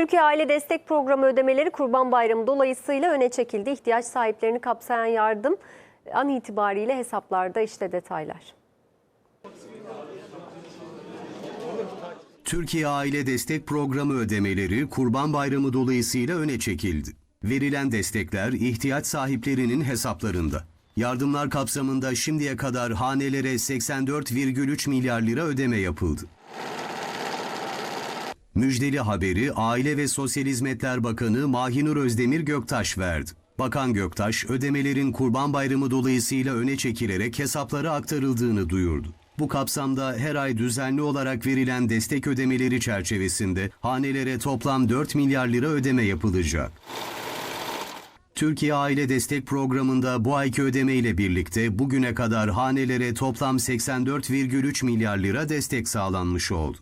Türkiye Aile Destek Programı ödemeleri Kurban Bayramı dolayısıyla öne çekildi. İhtiyaç sahiplerini kapsayan yardım an itibariyle hesaplarda işte detaylar. Türkiye Aile Destek Programı ödemeleri Kurban Bayramı dolayısıyla öne çekildi. Verilen destekler ihtiyaç sahiplerinin hesaplarında. Yardımlar kapsamında şimdiye kadar hanelere 84,3 milyar lira ödeme yapıldı. Müjdeli haberi Aile ve Sosyal Hizmetler Bakanı Mahinur Özdemir Göktaş verdi. Bakan Göktaş, ödemelerin Kurban Bayramı dolayısıyla öne çekilerek hesaplara aktarıldığını duyurdu. Bu kapsamda her ay düzenli olarak verilen destek ödemeleri çerçevesinde hanelere toplam 4 milyar lira ödeme yapılacak. Türkiye Aile Destek Programı'nda bu ayki ödeme ile birlikte bugüne kadar hanelere toplam 84,3 milyar lira destek sağlanmış oldu.